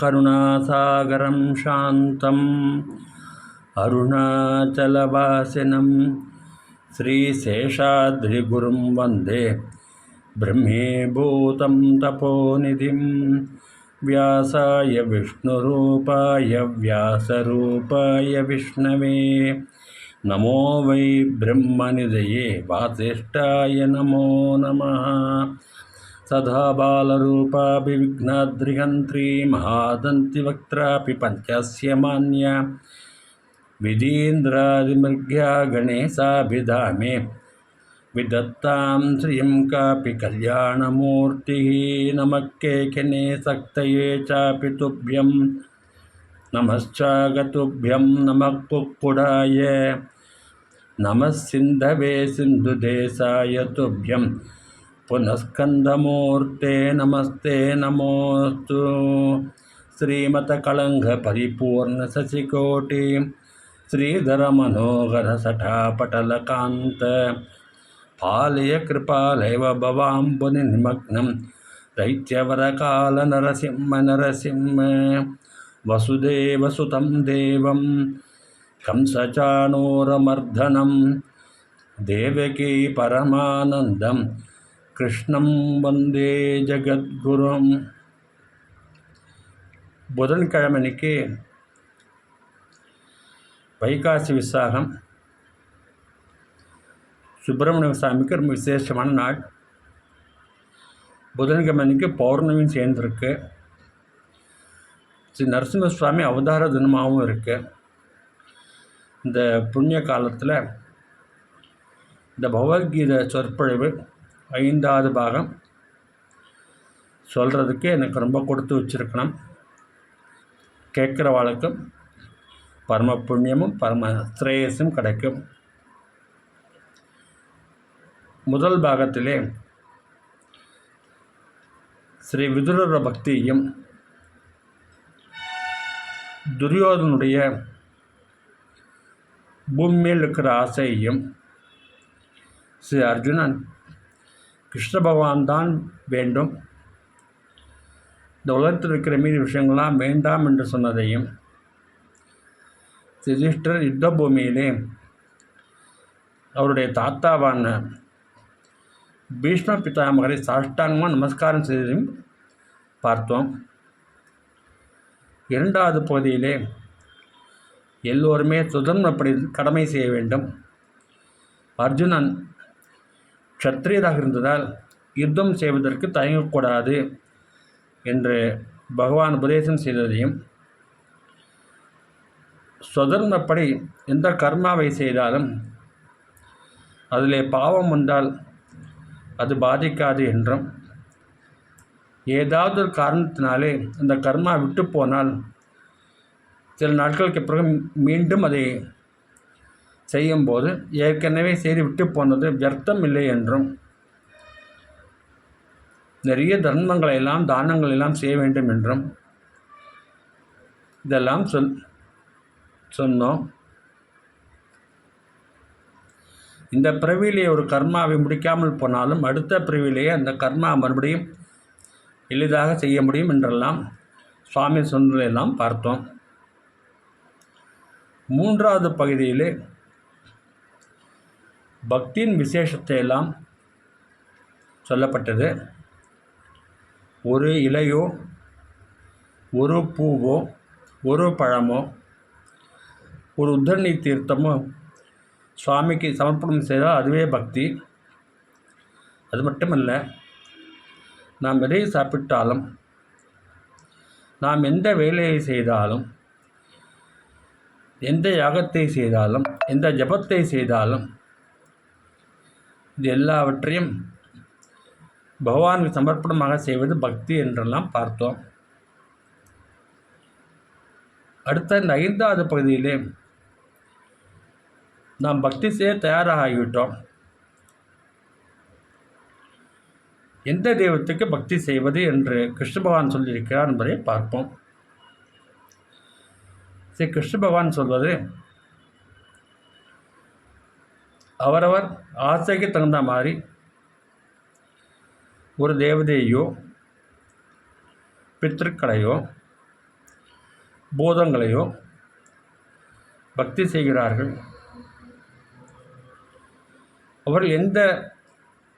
करुणासागरं शान्तम् अरुणाचलवासिनं श्रीशेषाद्रिगुरुं वन्दे ब्रह्मीभूतं तपोनिधिं व्यासाय विष्णुरूपाय व्यासरूपाय विष्णवे नमो वै ब्रह्मनिधये वासिष्ठाय नमो नमः सदा बालरूपाभिविघ्नाद्रिहन्त्री महादन्तिवक्त्रापि पञ्चस्य मान्या। विधीन्द्रादिमृग्या गणेशाभिधामे विदत्तां श्रियं कापि कल्याणमूर्तिः। नमः केकिने सक्तये चापि तुभ्यं। नमश्चागतुभ्यं नमः कुक्कुडाय नमः सिन्धवे सिन्धुदेशाय तुभ्यं पुनस्कन्दमूर्ते नमस्ते नमोऽस्तु श्रीमतकलङ्घपरिपूर्णशशिकोटि श्रीधरमनोहरसठापटलकान्त पालय कृपालैव भवाम्बुनिमग्नं दैत्यवरकालनरसिंह नरसिंह वसुदेवसुतं देवं कंसचाणूरमर्दनं देवकी परमानन्दं கிருஷ்ணம் வந்தே ஜெகத்குரும். புதன்கிழமைக்கு வைகாசி விசாகம். சுப்பிரமணிய சாமிக்கு ரொம்ப விசேஷமான நாள். புதன்கிழமைக்கு பௌர்ணமியும் சேர்ந்துருக்கு. ஸ்ரீ நரசிம்ம சுவாமி அவதார தினமாகவும் இருக்குது இந்த புண்ணிய காலத்தில் இந்த பகவத்கீதை சொற்பொழிவு ஐந்தாவது பாகம். சொல்கிறதுக்கு எனக்கு ரொம்ப கொடுத்து வச்சுருக்கணும். கேட்குறவாளுக்கும் பரம புண்ணியமும் பரம ஸ்ரேயஸும் கிடைக்கும். முதல் பாகத்திலே ஸ்ரீ விதுரர பக்தியும் துரியோதனுடைய பூமியில் இருக்கிற ஆசையையும் ஸ்ரீ அர்ஜுனன் கிருஷ்ண பகவான் தான் வேண்டும். இந்த உலகத்தில் இருக்கிற மீதி விஷயங்கள்லாம் வேண்டாம் என்று சொன்னதையும் யுதிஷ்டர் யுத்த பூமியிலே அவருடைய தாத்தாவான பீஷ்ம பிதாமகரை சாஷ்டாங்கமாக நமஸ்காரம் செய்ததையும் பார்த்தோம். இரண்டாவது பகுதியிலே எல்லோருமே சுதந்திரப்படி கடமை செய்ய வேண்டும். அர்ஜுனன் க்ஷத்ரியராக இருந்ததால் யுத்தம் செய்வதற்கு தயங்கக்கூடாது என்று பகவான் உபதேசம் செய்ததையும் சுதந்திரப்படி எந்த கர்மாவை செய்தாலும் அதிலே பாவம் வந்தால் அது பாதிக்காது என்றும் ஏதாவது ஒரு காரணத்தினாலே அந்த கர்மா விட்டு போனால் சில நாட்களுக்கு பிறகு மீண்டும் அதை செய்யும்போது ஏற்கனவே செய்து விட்டு போனது வியர்த்தம் இல்லை என்றும் நிறைய தர்மங்களை எல்லாம் தானங்கள் எல்லாம் செய்ய வேண்டும் என்றும் இதெல்லாம் சொல் சொன்னோம். இந்த பிறவியிலேயே ஒரு கர்மாவை முடிக்காமல் போனாலும் அடுத்த பிறவிலேயே அந்த கர்மா மறுபடியும் எளிதாக செய்ய முடியும் என்றெல்லாம் சுவாமி சொன்னதெல்லாம் பார்த்தோம். மூன்றாவது பகுதியிலே பக்தியின் விசேஷத்தை எல்லாம் சொல்லப்பட்டது. ஒரு இலையோ ஒரு பூவோ ஒரு பழமோ ஒரு உத்தரணி தீர்த்தமோ சுவாமிக்கு சமர்ப்பணம் செய்தால் அதுவே பக்தி. அது மட்டுமல்ல நாம் எதை சாப்பிட்டாலும் நாம் எந்த வேலையை செய்தாலும் எந்த யாகத்தை செய்தாலும் எந்த ஜபத்தை செய்தாலும் இது எல்லாவற்றையும் பகவானுக்கு சமர்ப்பணமாக செய்வது பக்தி என்றெல்லாம் பார்த்தோம். அடுத்த இந்த ஐந்தாவது பகுதியிலே நாம் பக்தி செய்ய தயாராக ஆகிவிட்டோம் எந்த தெய்வத்துக்கு பக்தி செய்வது என்று கிருஷ்ண பகவான் சொல்லியிருக்கிறார் என்பதை பார்ப்போம். ஸ்ரீ கிருஷ்ண பகவான் சொல்வது அவரவர் ஆசைக்கு தகுந்த மாதிரி ஒரு தேவதையோ பித்திருக்களையோ பூதங்களையோ பக்தி செய்கிறார்கள். அவர்கள் எந்த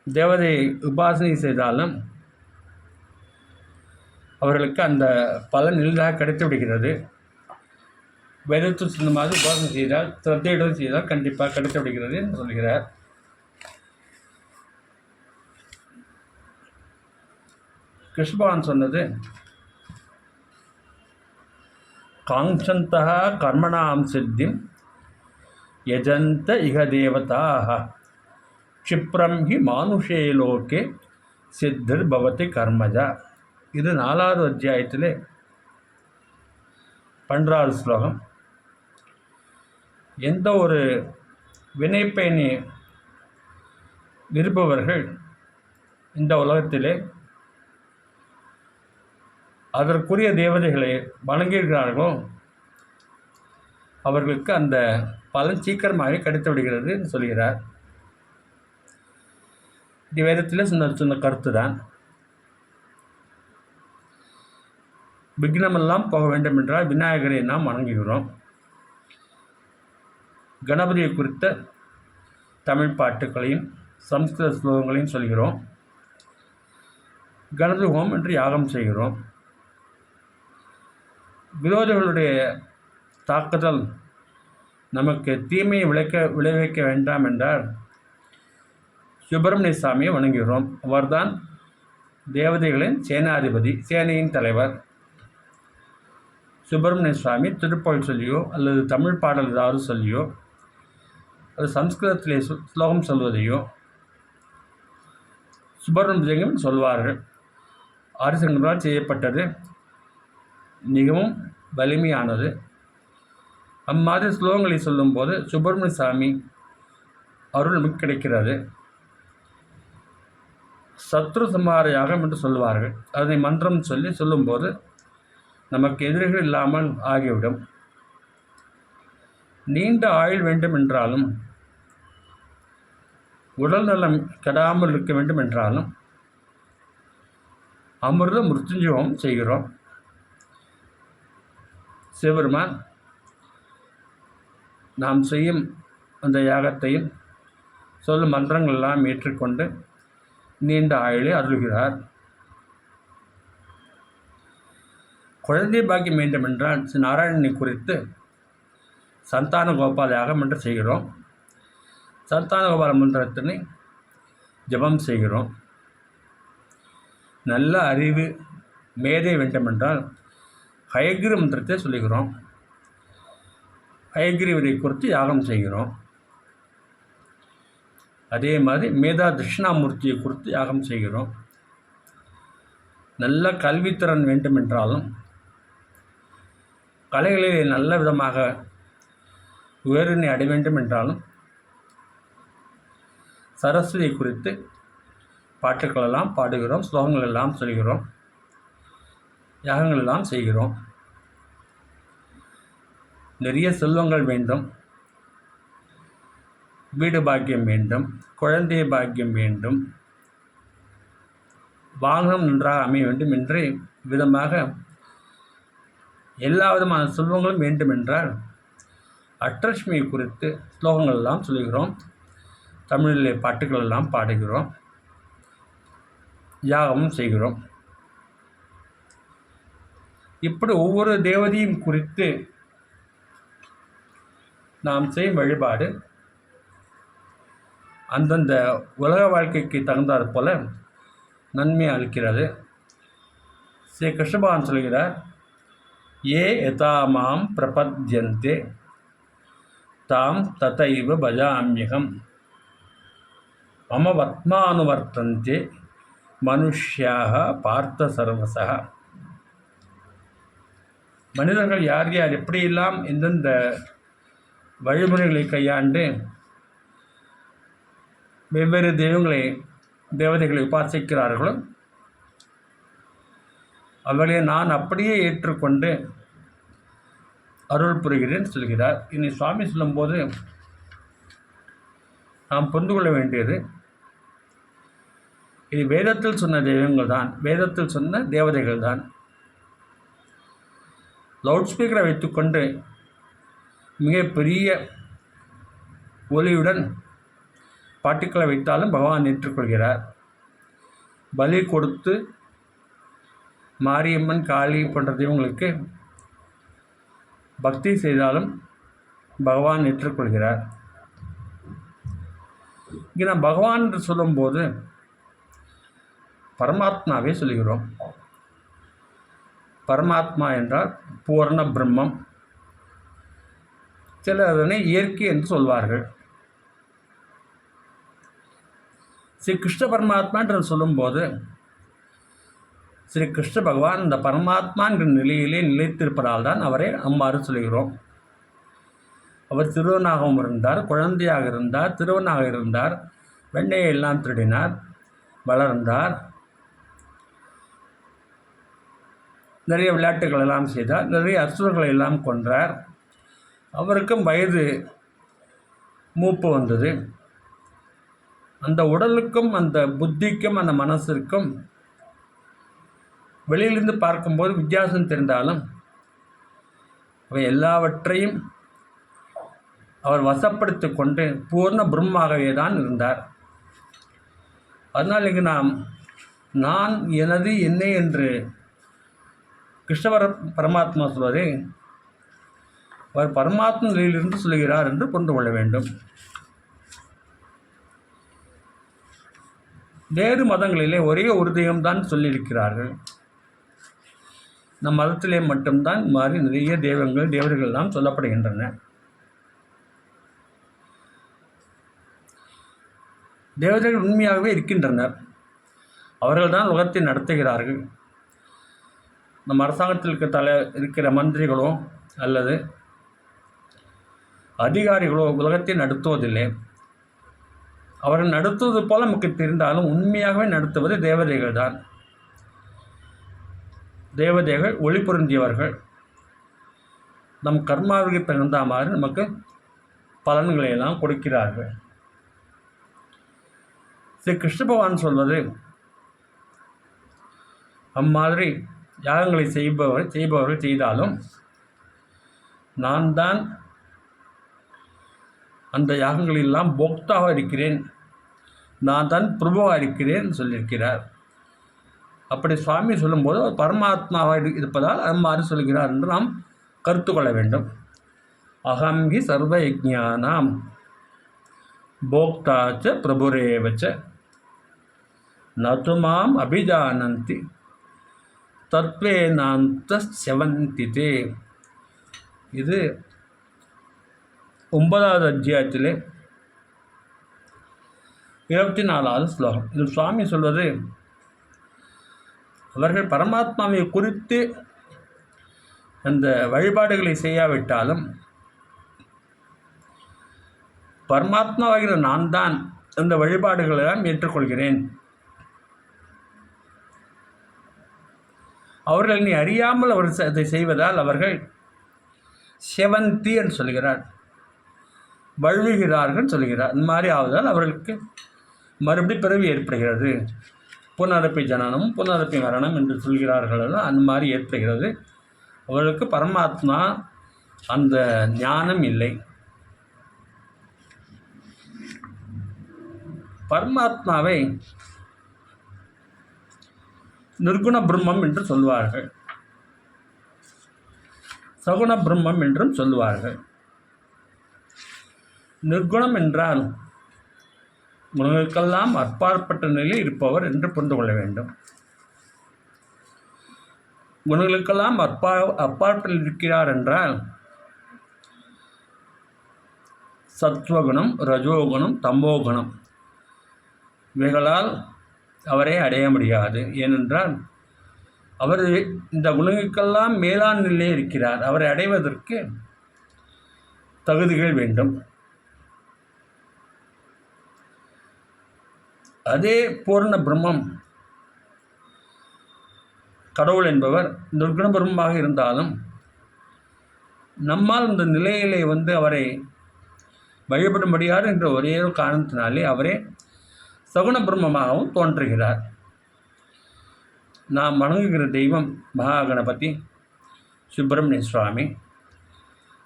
தேவதையை உபாசனை செய்தாலும் அவர்களுக்கு அந்த பலன் எளிதாக கிடைத்து விடுகிறது வேதத்தில் சொன்ன மாதிரி உபாசனை செய்தால் சிரத்தையுடன் செய்தால் கண்டிப்பாக கிடைத்து என்று சொல்கிறார். கிருஷ்ணபவான் சொன்னது காஞ்சந்தா கர்மணாம் சித்திம் யஜந்த இக தேவதாக க்ஷிப்ரம் ஹி மானுஷே லோகே சித்தர் பவதி கர்மஜா. இது நாலாவது அத்தியாயத்திலே பன்றாவது ஸ்லோகம். எந்த ஒரு வினைப்பயணி விரும்புபவர்கள் இந்த உலகத்திலே அதற்குரிய தேவதைகளை வணங்குகிறார்களோ அவர்களுக்கு அந்த பலன் சீக்கிரமாக கிடைத்து விடுகிறது என்று சொல்கிறார். இது வேதத்தில் சொன்ன சொன்ன கருத்து தான். விக்னமெல்லாம் போக வேண்டும் என்றால் விநாயகரை நாம் வணங்குகிறோம். கணபதியை குறித்த தமிழ் பாட்டுகளையும் சம்ஸ்கிருத ஸ்லோகங்களையும் சொல்கிறோம். கணபதி ஹோம் என்று யாகம் செய்கிறோம். விரோதிகளுடைய தாக்குதல் நமக்கு தீமையை விளைக்க விளைவிக்க வேண்டாம் என்றால் சுப்பிரமணிய சாமியை வணங்குகிறோம். அவர்தான் தேவதைகளின் சேனாதிபதி சேனையின் தலைவர். சுப்பிரமணிய சுவாமி திருப்பொழி சொல்லியோ அல்லது தமிழ் பாடல் ஏதாவது சொல்லியோ அது சம்ஸ்கிருதத்திலே ஸ்லோகம் சொல்வதையோ சுப்பிரமணியம் சொல்வார்கள். ஆரிசங்கரால் செய்யப்பட்டது மிகவும் வலிமையானது. அம்மாதிரி ஸ்லோகங்களை சொல்லும்போது சுப்பிரமணிய சாமி அருள் நமக்கு கிடைக்கிறது. சத்ரு சம்ஹார யாகம் என்று சொல்வார்கள். அதனை மந்திரம் சொல்லி சொல்லும்போது நமக்கு எதிரிகள் இல்லாமல் ஆகிவிடும். நீண்ட ஆயுள் வேண்டும் என்றாலும் உடல் நலம் கெடாமல் இருக்க வேண்டும் என்றாலும் அமிர்த மிருத்யுஞ்சயம் செய்கிறோம். சிவபெருமான் நாம் செய்யும் அந்த யாகத்தையும் சொல்லும் மந்திரங்கள் எல்லாம் ஏற்றுக்கொண்டு நீண்ட ஆயுளை அருள்கிறார். குழந்தை பாக்கியம் வேண்டும் என்றால் ஸ்ரீ நாராயணனை குறித்து சந்தான கோபால் யாகம் என்று செய்கிறோம். சந்தான கோபால மந்திரத்தினை ஜபம் செய்கிறோம். நல்ல அறிவு மேதை வேண்டுமென்றால் ஹயகிரி மந்திரத்தை சொல்லுகிறோம். ஹயகிரிவரை குறித்து யாகம் செய்கிறோம். அதே மாதிரி மேதா தட்சிணாமூர்த்தியை குறித்து யாகம் செய்கிறோம். நல்ல கல்வித்திறன் வேண்டுமென்றாலும் கலைகளிலே நல்ல விதமாக உயர்வினை அடைய வேண்டும் என்றாலும் சரஸ்வதி குறித்து பாட்டுக்கள் எல்லாம் பாடுகிறோம் ஸ்லோகங்கள் எல்லாம் சொல்கிறோம் யாகங்கள் எல்லாம் செய்கிறோம். நிறைய செல்வங்கள் வேண்டும். வீடு பாக்கியம் வேண்டும். குழந்தை பாக்கியம் வேண்டும். வாகனம் நன்றாக அமைய வேண்டும் என்று விதமாக எல்லா விதமான செல்வங்களும் வேண்டுமென்றால் அஷ்டலட்சுமி குறித்து ஸ்லோகங்கள் எல்லாம் சொல்லுகிறோம் தமிழிலே பாட்டுகள் எல்லாம் பாடுகிறோம். யாகமும் செய்கிறோம். இப்படி ஒவ்வொரு தேவதையும் குறித்து நாம் செய்யும் வழிபாடு அந்தந்த உலக வாழ்க்கைக்கு தகுந்தாற் போல நன்மை அளிக்கிறது. ஸ்ரீ கிருஷ்ணபகவான் சொல்கிறார் ஏ யதாமாம் பிரபத்தியந்தே தாம் ததைவ பஜாமியகம். மம வத்மானுவர்த்தந்தே மனுஷியாக பார்த்த சர்வசக. மனிதர்கள் யார் யார் எப்படியெல்லாம் எந்தெந்த வழிமுறைகளை கையாண்டு வெவ்வேறு தெய்வங்களை தேவதைகளை உபாசிக்கிறார்களோ அவர்களை நான் அப்படியே ஏற்றுக்கொண்டு அருள் புரிகிறேன் சொல்கிறார். இனி சுவாமி சொல்லும்போது நாம் புரிந்து கொள்ள வேண்டியது இது வேதத்தில் சொன்ன தெய்வங்கள் தான் வேதத்தில் சொன்ன தேவதைகள் தான் லவுட் ஸ்பீக்கரை வைத்துக்கொண்டு மிகப்பெரிய ஒலியுடன் பாட்டுக்களை வைத்தாலும் பகவான் ஏற்றுக்கொள்கிறார். பலி கொடுத்து மாரியம்மன் காளி போன்ற தெய்வங்களுக்கு பக்தி செய்தாலும் பகவான் ஏற்றுக்கொள்கிறார். இங்கே நான் பகவான் என்று சொல்லும்போது பரமாத்மாவே சொல்கிறோம் பரமாத்மா என்றால் பூர்ண பிரம்மம். சிலர் அதனை இயற்கை என்று சொல்வார்கள். ஸ்ரீ கிருஷ்ண பரமாத்மா என்று சொல்லும்போது ஸ்ரீ கிருஷ்ண பகவான் இந்த பரமாத்மா என்ற நிலையிலே நிலைத்திருப்பதால் தான் அவரை அம்மாறு சொல்கிறோம் அவர் திருவனாகவும் இருந்தார் குழந்தையாக இருந்தார் திருவனாக இருந்தார் வெண்ணையை எல்லாம் திருடினார் வளர்ந்தார். நிறைய விளையாட்டுகள் எல்லாம் செய்தார். நிறைய அசுரர்களை எல்லாம் கொன்றார். அவருக்கும் வயது மூப்பு வந்தது. அந்த உடலுக்கும் அந்த புத்திக்கும் அந்த மனசிற்கும் வெளியிலிருந்து பார்க்கும்போது வித்தியாசம் தெரிந்தாலும் அவை எல்லாவற்றையும் அவர் வசப்படுத்தி கொண்டு பூர்ண பிரம்மாகவே தான் இருந்தார். அதனால் இங்கு நாம் நான் எனது என்னை என்று கிருஷ்ணவர பரமாத்மா சொல்வதை அவர் பரமாத்ம நிலையிலிருந்து சொல்கிறார் என்று புரிந்து கொள்ள வேண்டும். வேறு மதங்களிலே ஒரே ஒரு தெய்வம்தான் சொல்லியிருக்கிறார்கள். நம் மதத்திலே மட்டும்தான் மாறி நிறைய தெய்வங்கள் தேவர்கள் எல்லாம் சொல்லப்படுகின்றன. தேவதைகள் உண்மையாகவே இருக்கின்றனர். அவர்கள்தான் உலகத்தை நடத்துகிறார்கள். நம் அரசாங்கத்தில் இருக்க தலை இருக்கிற மந்திரிகளோ அல்லது அதிகாரிகளோ உலகத்தை நடத்துவதில்லை. அவர்கள் நடத்துவது போல நமக்கு தெரிந்தாலும் உண்மையாகவே நடத்துவது தேவதைகள் தான். தேவதைகள் ஒளி பொருந்தியவர்கள் நம் கர்மாவிற்கு தகுந்த மாதிரி நமக்கு பலன்களை எல்லாம் கொடுக்கிறார்கள். ஸ்ரீ கிருஷ்ண பகவான் சொல்வது அம்மாதிரி யாகங்களை செய்பவர் செய்பவர்கள் செய்தாலும் நான் தான் அந்த யாகங்களெல்லாம் போக்தாவாக இருக்கிறேன். நான் தான் பிரபுவாக இருக்கிறேன் சொல்லியிருக்கிறார். அப்படி சுவாமி சொல்லும்போது பரமாத்மாவாக இருப்பதால் அம்மாறு சொல்கிறார் என்று நாம் கருத்து கொள்ள வேண்டும். அகங்கி சர்வ யஜானாம் போக்தாச்ச பிரபுரேவச்ச. நதுமாம் அபிஜானந்தி. தத்வேனாந்த செவந்திதே இது ஒன்பதாவது அத்தியாயத்திலே இருபத்தி நாலாவது ஸ்லோகம். இது சுவாமி சொல்வது அவர்கள் பரமாத்மாவை குறித்து அந்த வழிபாடுகளை செய்யாவிட்டாலும் பரமாத்மாவாகிற நான் தான் அந்த வழிபாடுகளெல்லாம் ஏற்றுக்கொள்கிறேன். அவர்கள் நீ அறியாமல் அவர் அதை செய்வதால் அவர்கள் செவந்தி என்று சொல்கிறார். வழுவுகிறார்கள் சொல்கிறார். இந்த மாதிரி ஆவதால் அவர்களுக்கு மறுபடி பிறவி ஏற்படுகிறது. புனரப்பை ஜனனம் புனரப்பை மரணம் என்று சொல்கிறார்கள் அந்த மாதிரி ஏற்படுகிறது. அவர்களுக்கு பரமாத்மா அந்த ஞானம் இல்லை. பரமாத்மாவை நிர்குண பிரம்மம் என்று சொல்வார்கள். சகுண பிரம்மம் என்றும் சொல்வார்கள். நிர்குணம் என்றால் குணங்களுக்கெல்லாம் அப்பாற்பட்ட நிலையில் இருப்பவர் என்று புரிந்து கொள்ள வேண்டும். குணங்களுக்கெல்லாம் அப்பா அப்பாற்பட்டு இருக்கிறார் என்றால் சத்வகுணம் ரஜோகுணம் தம்போகுணம். இவைகளால் அவரை அடைய முடியாது. ஏனென்றால் அவர் இந்த உலகுக்கெல்லாம் மேலாண் நிலையே இருக்கிறார். அவரை அடைவதற்கு தகுதிகள் வேண்டும். அதே பூர்ண பிரம்மம் கடவுள் என்பவர் நிர்குண பிரம்மமாக இருந்தாலும் நம்மால் இந்த நிலையிலே வந்து அவரை வழிபடும்படியார் முடியாது என்ற ஒரே ஒரு காரணத்தினாலே அவரே சகுண பிரம்மமாகவும் தோன்றுகிறார். நாம் வணங்குகிற தெய்வம் மகா கணபதி சுப்பிரமணிய சுவாமி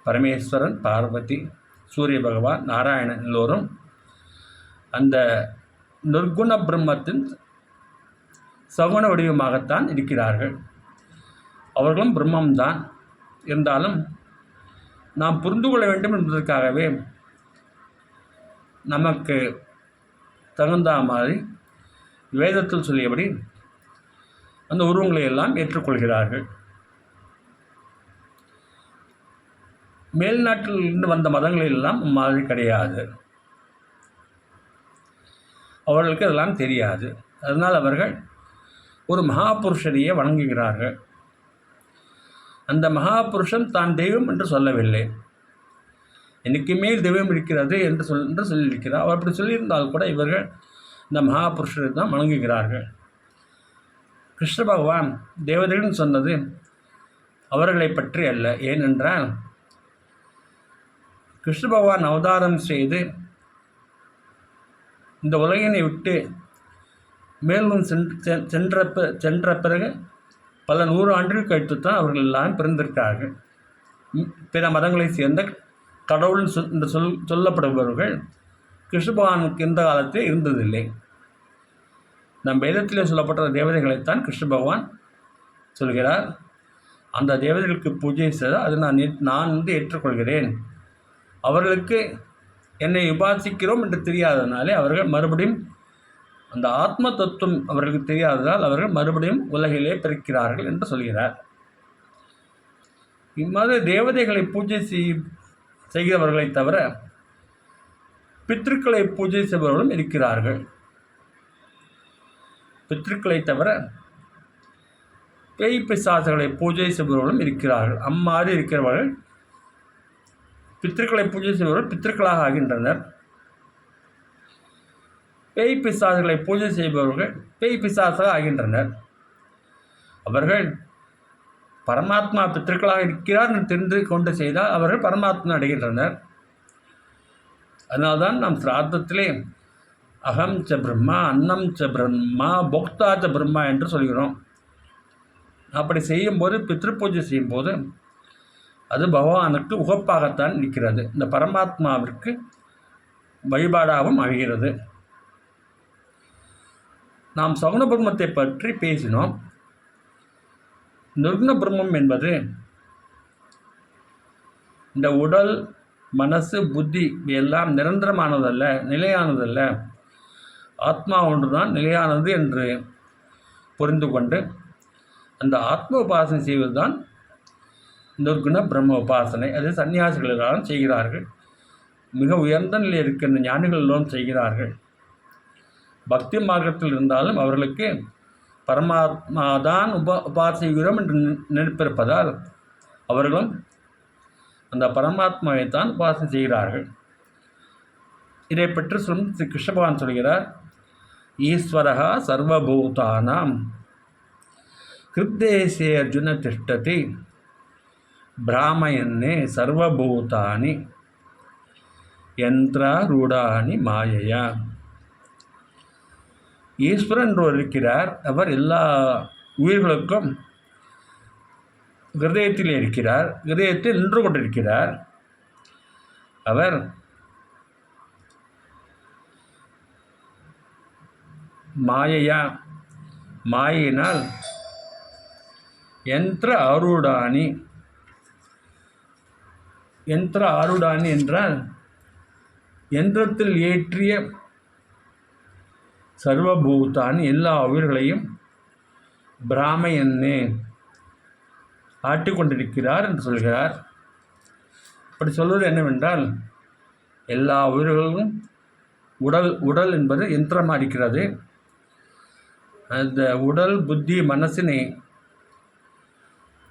பரமேஸ்வரன் பார்வதி சூரிய பகவான் நாராயணன் எல்லோரும் அந்த நிர்குண பிரம்மத்தின் சகுண வடிவமாகத்தான் இருக்கிறார்கள். அவர்களும் பிரம்மம்தான். இருந்தாலும் நாம் புரிந்து கொள்ள வேண்டும் என்பதற்காகவே நமக்கு தகுந்த மாதிரி வேதத்தில் சொல்லியபடி அந்த உருவங்களை எல்லாம் ஏற்றுக்கொள்கிறார்கள். மேல்நாட்டிலிருந்து வந்த மதங்களில் எல்லாம் மாதிரி கிடையாது. அவர்களுக்கு அதெல்லாம் தெரியாது. அதனால் அவர்கள் ஒரு மகாபுருஷரையே வணங்குகிறார்கள். அந்த மகாபுருஷன் தான் தெய்வம் என்று சொல்லவில்லை. எனக்கு மேல் தெய்வம் இருக்கிறது என்று சொல் என்று சொல்லியிருக்கிறார். அவர் அப்படி சொல்லியிருந்தால் கூட இவர்கள் இந்த மகாபுருஷரை தான் வணங்குகிறார்கள். கிருஷ்ண பகவான் தேவதைகள்னு சொன்னது அவர்களை பற்றி அல்ல. ஏனென்றால் கிருஷ்ண பகவான் அவதாரம் செய்து இந்த உலகினை விட்டு மேலும் சென்ற சென்ற பிறகு பல நூறு ஆண்டுகள் கழித்து தான் அவர்கள் எல்லாம் பிறந்திருக்கிறார்கள். பிற மதங்களை சேர்ந்த கடவுள் சொல் என்று சொல் சொல்லப்படுபவர்கள் கிருஷ்ண பகவானுக்கு இந்த காலத்தில் இருந்ததில்லை. நம் வேதத்திலே சொல்லப்பட்ட தேவதைகளைத்தான் கிருஷ்ண பகவான் சொல்கிறார். அந்த தேவதைகளுக்கு பூஜை செய்தால் அதை நான் நான் வந்து ஏற்றுக்கொள்கிறேன். அவர்களுக்கு என்னை உபாசிக்கிறோம் என்று தெரியாதனாலே அவர்கள் மறுபடியும் அந்த ஆத்ம தத்துவம் அவர்களுக்கு தெரியாததால் அவர்கள் மறுபடியும் உலகிலே பிறக்கிறார்கள் என்று சொல்கிறார். இம்மாதிரி தேவதைகளை பூஜை செய் செய்கிறவர்களை தவிர பித்ருக்களை பூஜை செய்பவர்களும் இருக்கிறார்கள். பித்ருக்களை தவிர பேய் பிசாசுகளை பூஜை செய்பவர்களும் இருக்கிறார்கள். அம்மாதிரி இருக்கிறவர்கள் பித்திருக்களை பூஜை செய்பவர்கள் பித்திருக்களாக ஆகின்றனர். பேய் பிசாசுகளை பூஜை செய்பவர்கள் பேய் பிசாசாக ஆகின்றனர். அவர்கள் பரமாத்மா பித்திருக்களாக இருக்கிறார் என்று தெரிந்து கொண்டு செய்தால் அவர்கள் பரமாத்மா அடைகின்றனர். அதனால்தான் நாம் சிராத்தத்திலே அகம் ச பிரம்மா அன்னம் ச பிரம்மா போக்தா ச பிரம்மா என்று சொல்கிறோம். அப்படி செய்யும்போது பித்ரு பூஜை செய்யும்போது அது பகவானுக்கு உகப்பாகத்தான் நிற்கிறது இந்த பரமாத்மாவிற்கு வழிபாடாகவும் அமைகிறது. நாம் சகுன பிரம்மத்தை பற்றி பேசினோம். நிர்குண பிரம்மம் என்பது இந்த உடல் மனசு புத்தி எல்லாம் நிரந்தரமானதல்ல நிலையானதல்ல. ஆத்மா ஒன்றுதான் நிலையானது என்று புரிந்து கொண்டு அந்த ஆத்ம உபாசனை செய்வதுதான் நிர்குண பிரம்ம உபாசனை. அது சன்னியாசிகளாலும் செய்கிறார்கள். மிக உயர்ந்த நிலையில் இருக்கின்ற ஞானிகள் செய்கிறார்கள். பக்தி மார்க்கத்தில் இருந்தாலும் அவர்களுக்கு பரமாத்மா தான் உபா உபாசிக்கிறோம் என்று நினைப்பிருப்பதால் அவர்களும் அந்த பரமாத்மாவை தான் உபாசனை செய்கிறார்கள். இதை பற்றி சொல்லும் ஸ்ரீ கிருஷ்ணபகவான் சொல்கிறார் ஈஸ்வரகா சர்வபூதானாம் கிருத்தேசே அர்ஜுன திஷ்டதி பிராமயன்னே சர்வபூதானி யந்திராரூடானி மாயையா ஈஸ்வரன் இருக்கிறார். அவர் எல்லா உயிர்களுக்கும் ஹிருதயத்தில் இருக்கிறார். ஹிருதயத்தில் நின்று கொண்டிருக்கிறார். அவர் மாயையா மாயினால் யந்திர ஆரூடானி யந்திர ஆருடானி என்றால் யந்திரத்தில் ஏற்றிய சர்வபூதான் எல்லா உயிர்களையும் பிராமையன்னே ஆட்டிக்கொண்டிருக்கிறார் என்று சொல்கிறார். அப்படி சொல்வது என்னவென்றால் எல்லா உயிர்களும் உடல் உடல் என்பது யந்திரமாக இருக்கிறது. அந்த உடல் புத்தி மனசினை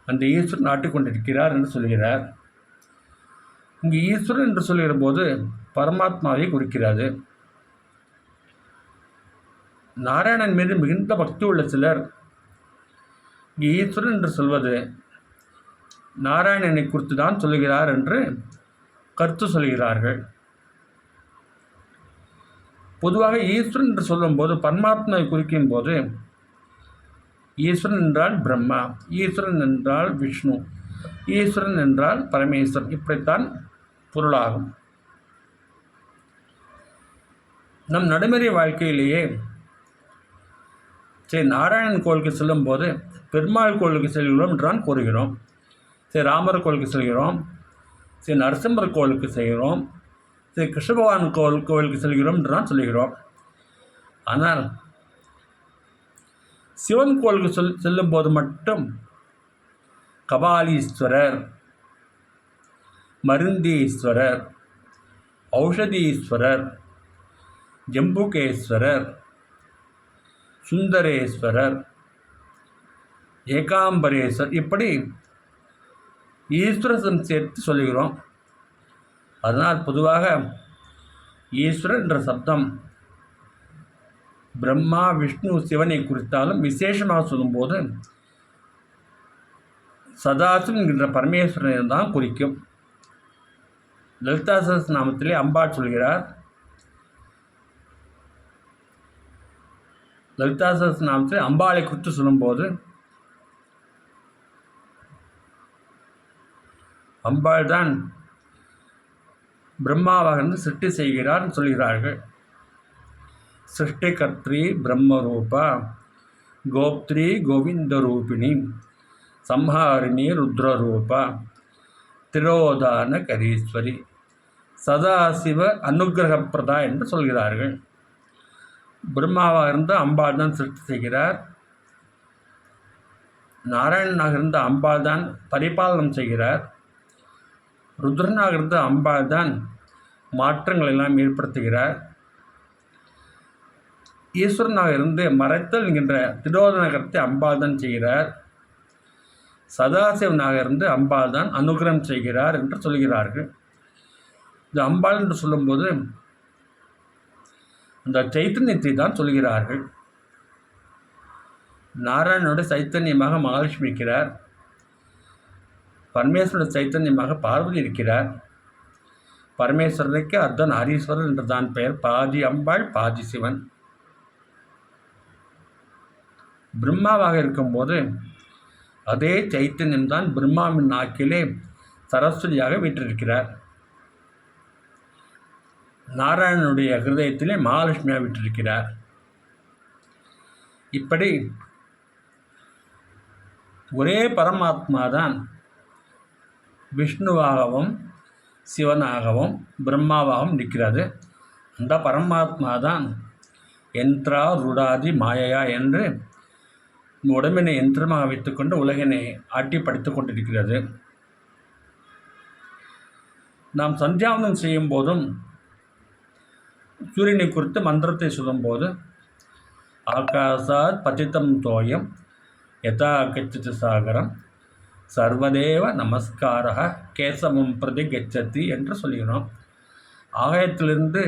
அந்த ஈஸ்வரன் ஆட்டிக்கொண்டிருக்கிறார் என்று சொல்கிறார். இங்கு ஈஸ்வரன் என்று சொல்கிற போது பரமாத்மாவை குறிக்கிறது. நாராயணன் மீது மிகுந்த பக்தி உள்ள சிலர் ஈஸ்வரன் என்று சொல்வது நாராயணனை குறித்து தான் சொல்கிறார் என்று கருத்து சொல்கிறார்கள். பொதுவாக ஈஸ்வரன் என்று சொல்லும்போது பரமாத்மாவை குறிக்கும் போது ஈஸ்வரன் என்றால் பிரம்மா ஈஸ்வரன் என்றால் விஷ்ணு ஈஸ்வரன் என்றால் பரமேஸ்வரன். இப்படித்தான் பொருளாகும். நம் நடைமுறை வாழ்க்கையிலேயே ஸ்ரீ நாராயணன் கோவிலுக்கு செல்லும்போது பெருமாள் கோவிலுக்கு செல்கிறோம் என்றான் கூறுகிறோம். ஸ்ரீ ராமர் கோவிலுக்கு செல்கிறோம். ஸ்ரீ நரசிம்மர் கோவிலுக்கு செய்கிறோம் ஸ்ரீ கிருஷ்ண பகவான் கோவில் கோவிலுக்கு செல்கிறோம் என்று நான் சொல்லுகிறோம். ஆனால் சிவன் கோவிலுக்கு செல் செல்லும்போது மட்டும் கபாலீஸ்வரர் மருந்தீஸ்வரர் ஔஷதீஸ்வரர் ஜம்புகேஸ்வரர் சுந்தரேஸ்வரர் ஏகாம்பரேஸ்வர் இப்படி ஈஸ்வரசம் சேர்த்து சொல்லுகிறோம். அதனால் பொதுவாக ஈஸ்வரன் என்ற சப்தம் பிரம்மா விஷ்ணு சிவனை குறித்தாலும் விசேஷமாக சொல்லும்போது சதாசம் என்கின்ற பரமேஸ்வரனை தான் குறிக்கும். லலிதா நாமத்திலே அம்பாள் சொல்கிறார் லலிதா நாமத்தில் அம்பாளை குறித்து சொல்லும்போது அம்பாள் தான் பிரம்மாவாக இருந்து சிருஷ்டி செய்கிறார் சொல்கிறார்கள். சிருஷ்டிகர்த்ரி பிரம்மரூபா கோப்திரி கோவிந்த ரூபிணி சம்ஹாரிணி ருத்ரரூபா திரோதான கரீஸ்வரி சதாசிவ அனுகிரகப்பிரதா என்று சொல்கிறார்கள். பிரம்மாவாக இருந்து அம்பாள் தான் சிருஷ்டி செய்கிறார். நாராயணனாக இருந்த அம்பாள் தான் பரிபாலனம் செய்கிறார். ருத்ரனாக இருந்த அம்பாள் தான் மாற்றங்கள் எல்லாம் ஏற்படுத்துகிறார். ஈஸ்வரனாக இருந்து மறைத்தல் என்கின்ற திரோதனகரத்தை அம்பாள் தான் செய்கிறார். சதாசிவனாக இருந்து அம்பாள் தான் அனுகிரகம் செய்கிறார் என்று சொல்கிறார்கள். இந்த அம்பாள் என்று சொல்லும்போது அந்த சைத்தன்யத்தை தான் சொல்கிறார்கள். நாராயணனுடைய சைத்தன்யமாக மகாலட்சுமி இருக்கிறார். பரமேஸ்வரோட சைத்தன்யமாக பார்வதி இருக்கிறார். பரமேஸ்வரனுக்கு அர்த்தன் ஹரீஸ்வரன் என்று தான் பெயர். பாதி அம்பாள் பாதி சிவன். பிரம்மாவாக இருக்கும்போது அதே சைத்தன்யம் தான் பிரம்மாவின் நாக்கிலே சரஸ்வதியாக வீற்றிருக்கிறார். நாராயணனுடைய ஹிருதயத்திலே மகாலட்சுமியாக விட்டிருக்கிறார். இப்படி ஒரே பரமாத்மா தான் விஷ்ணுவாகவும் சிவனாகவும் பிரம்மாவாகவும் நிற்கிறது. அந்த பரமாத்மா தான் எந்திரா ருடாதி மாயையா என்று உடம்பினை எந்திரமாக வைத்துக்கொண்டு உலகினை ஆட்டி படித்து கொண்டிருக்கிறது. நாம் சந்தியாவனம் செய்யும் போதும் சூரியனை குறித்து மந்திரத்தை சொல்லும்போது ஆகாசாத் பதித்தம் தோயம் யதா கச்சித் சாகரம் சர்வதேவ நமஸ்கார கேசவம் பிரதி கச்சதி என்று சொல்கிறோம் ஆகாயத்திலிருந்து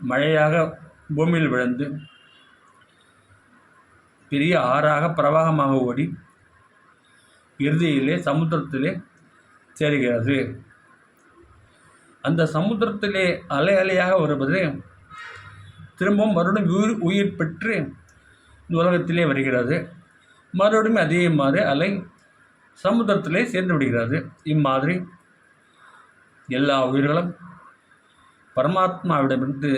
மழையாக பூமியில் விழுந்து பெரிய ஆறாக பிரவாகமாக ஓடி இறுதியிலே சமுத்திரத்திலே சேருகிறது. அந்த சமுத்திரத்திலே அலை அலையாக வருவது திரும்பவும் மறுபடியும் உயிர் உயிர் பெற்று இந்த உலகத்திலே வருகிறது. மறுபடியும் அதே மாதிரி அலை சமுத்திரத்திலே சேர்ந்து விடுகிறது. இம்மாதிரி எல்லா உயிர்களும் பரமாத்மாவிடமிருந்து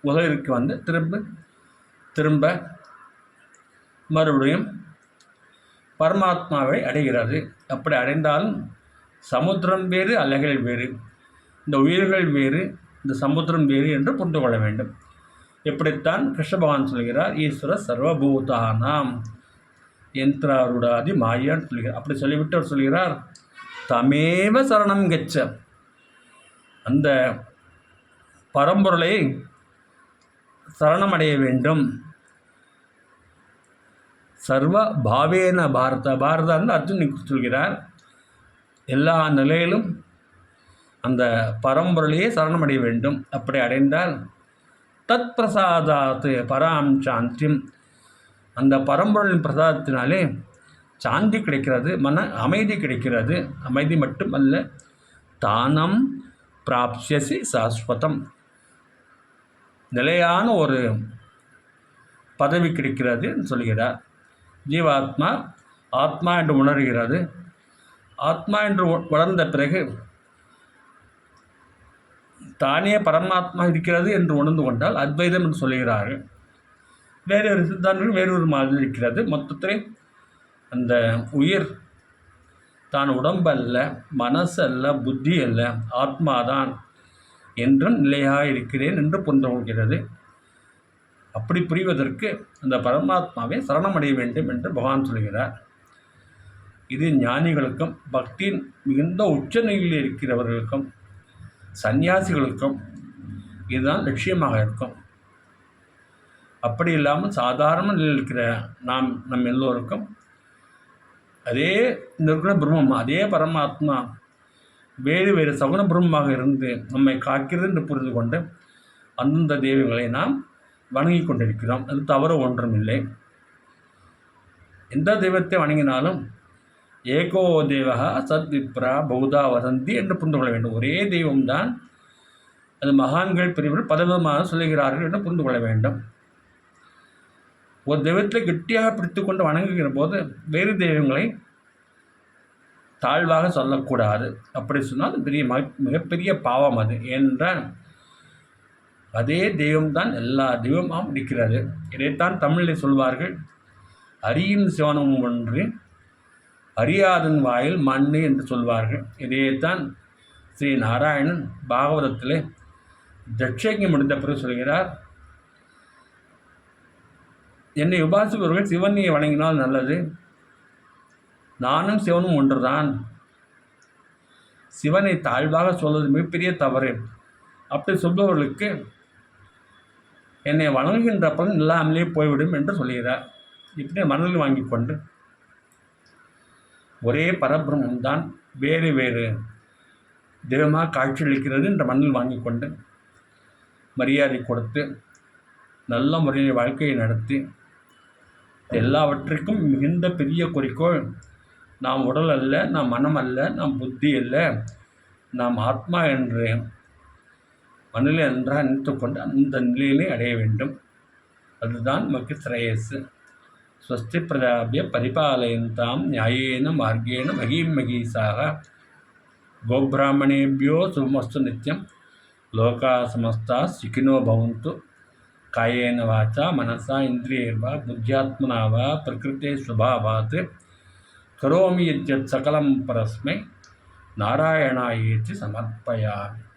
உலகிற்கு வந்து திரும்ப திரும்ப மறுபடியும் பரமாத்மாவை அடைகிறது. அப்படி அடைந்தாலும் சமுத்திரம் வேறு அலைகள் வேறு. இந்த உயிர்கள் வேறு இந்த சமுத்திரம் வேறு என்று புரிந்து கொள்ள வேண்டும். எப்படித்தான் கிருஷ்ண பகவான் சொல்கிறார் ஈஸ்வர சர்வபூதானாம் எந்திராருடாதி மாயான்னு சொல்கிறார். அப்படி சொல்லிவிட்டு அவர் சொல்கிறார் தமேவ சரணம் கச்ச. அந்த பரம்பொருளை சரணமடைய வேண்டும். சர்வ பாவேன பாரத பாரத அர்ஜுன் சொல்கிறார் எல்லா நிலையிலும் அந்த பரம்பொருளையே சரணமடைய வேண்டும். அப்படி அடைந்தால் தத் பிரசாதாத்து பராம் சாந்தியும். அந்த பரம்பொருளின் பிரசாதத்தினாலே சாந்தி கிடைக்கிறது மன அமைதி கிடைக்கிறது. அமைதி மட்டுமல்ல தானம் பிராப்சியசி சாஸ்வதம். நிலையான ஒரு பதவி கிடைக்கிறது சொல்கிறார். ஜீவாத்மா ஆத்மா என்று உணர்கிறது. ஆத்மா என்று வளர்ந்த பிறகு தானே பரமாத்மா இருக்கிறது என்று உணர்ந்து கொண்டால் அத்வைதம் என்று சொல்கிறார்கள் வேறு ஒரு சித்தாந்தங்கள் வேறொரு மாதிரி இருக்கிறது. மொத்தத்தில் அந்த உயிர் தான் உடம்பல்ல மனசல்ல புத்தி அல்ல ஆத்மாதான் என்றும் நிலையாக இருக்கிறேன் என்று புரிந்து கொள்கிறது. அப்படி புரிவதற்கு அந்த பரமாத்மாவை சரணமடைய வேண்டும் என்று பகவான் சொல்கிறார். இது ஞானிகளுக்கும் பக்தியின் மிகுந்த உச்சநிலையில் இருக்கிறவர்களுக்கும் சந்நியாசிகளுக்கும் இதுதான் லட்சியமாக இருக்கும். அப்படி இல்லாமல் சாதாரண நிலையில் இருக்கிற நாம் நம் எல்லோருக்கும் அதே இருக்கிற பிரம்மம் அதே பரமாத்மா வேறு வேறு சகுன பிரம்மமாக இருந்து நம்மை காக்கிறது என்று புரிந்து கொண்டு அந்தந்த தெய்வங்களை நாம் வணங்கி கொண்டிருக்கிறோம். அது தவறு ஒன்றும் இல்லை எந்த தெய்வத்தை வணங்கினாலும் ஏகோ தேவகா சத் விப்ரா பௌதா வதந்தி என்று புரிந்து கொள்ள வேண்டும். ஒரே தெய்வம்தான். அது மகான்கள் பிரிவில் பதவிதமாக சொல்லுகிறார்கள் என்று புரிந்து கொள்ள வேண்டும். ஒரு தெய்வத்தை கெட்டியாக பிடித்து கொண்டு வணங்குகிற போது வேறு தெய்வங்களை தாழ்வாக சொல்லக்கூடாது. அப்படி சொன்னால் பெரிய மிகப்பெரிய பாவம் அது. ஏனென்றால் அதே தெய்வம்தான் எல்லா தெய்வமாகவும் இருக்கிறது. இதைத்தான் தமிழில் சொல்வார்கள். அரியும் சிவனமும் ஒன்று. அறியாதன் வாயில் மண்ணு என்று சொல்வார்கள். இதையேத்தான் ஸ்ரீ நாராயணன் பாகவதத்தில் தட்சைக்கு முடிந்த பிறகு சொல்கிறார். என்னை உபாசிப்பவர்கள் சிவனியை வணங்கினால் நல்லது. நானும் சிவனும் ஒன்றுதான். சிவனை தாழ்வாக சொல்வது மிகப்பெரிய தவறு. அப்படி சொல்பவர்களுக்கு என்னை வணங்குகின்ற பலன் இல்லாமலே போய்விடும் என்று சொல்கிறார். இப்படி மனதில் வாங்கி கொண்டு ஒரே பரபிரமம் தான் வேறு வேறு தெய்வமாக காட்சியளிக்கிறது என்ற மண்ணில் வாங்கி கொண்டு மரியாதை கொடுத்து நல்ல முறையில் வாழ்க்கையை நடத்தி எல்லாவற்றிற்கும் மிகுந்த பெரிய குறிக்கோள் நாம் உடல் அல்ல நாம் மனம் அல்ல நாம் புத்தி அல்ல நாம் ஆத்மா என்று மனநிலை நன்றாக நினைத்து கொண்டு அந்த நிலையிலே அடைய வேண்டும். அதுதான் நமக்கு ஸ்ரேயஸ் స్వస్తి ప్రదాభ్య పరిపాలయంతాం న్యాయేన మార్గేణ మగీం మగీసాహ గోబ్రాహ్మణేభ్యో సుమస్తు నిత్యం లోకా సమస్త సుఖినో భవంతు. కాయేన వాచ మనసా ఇంద్రియర్వా బుద్ధ్యాత్మనా వా ప్రకృతే స్వభావాత్. కరోమి యత్ సకలం పరస్మై నారాయణాయేతి సమర్పయామి.